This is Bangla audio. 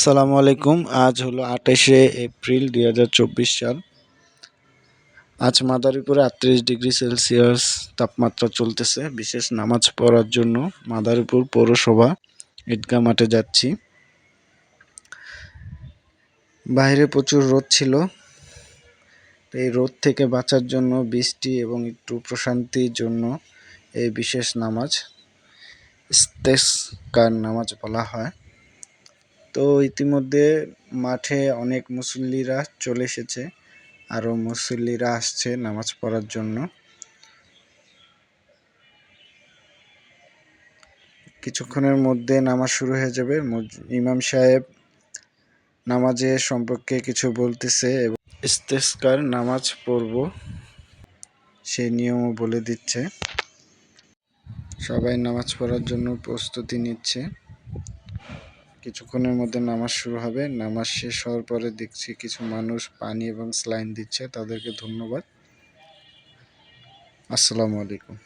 আসসালামু আলাইকুম। আজ হলো আঠাশে এপ্রিল দুই হাজার চব্বিশ সাল। আজ মাদারীপুরে আটত্রিশ ডিগ্রি সেলসিয়াস তাপমাত্রা চলতেছে। বিশেষ নামাজ পড়ার জন্য মাদারীপুর পৌরসভা ঈদগাহ মাঠে যাচ্ছি। বাইরে প্রচুর রোদ ছিল। এই রোদ থেকে বাঁচার জন্য বৃষ্টি এবং একটু প্রশান্তির জন্য এই বিশেষ নামাজ ইস্তেস্কার নামাজ বলা হয়। তো ইতিমধ্যে মাঠে অনেক মুসল্লিরা চলে এসেছে। আরও মুসল্লিরা আসছে নামাজ পড়ার জন্য। কিছুক্ষণের মধ্যে নামাজ শুরু হয়ে যাবে। ইমাম সাহেব নামাজের সম্পর্কে কিছু বলতেছে এবং ইস্তেস্কার নামাজ পড়ব সেই নিয়মও বলে দিচ্ছে। সবাই নামাজ পড়ার জন্য প্রস্তুতি নিচ্ছে। কিছুক্ষণের মধ্যে নামাজ শুরু হবে। নামাজ শেষ হওয়ার পরে দেখছি কিছু মানুষ পানি এবং স্লাইন দিচ্ছে। তাদেরকে ধন্যবাদ। আসসালামু আলাইকুম।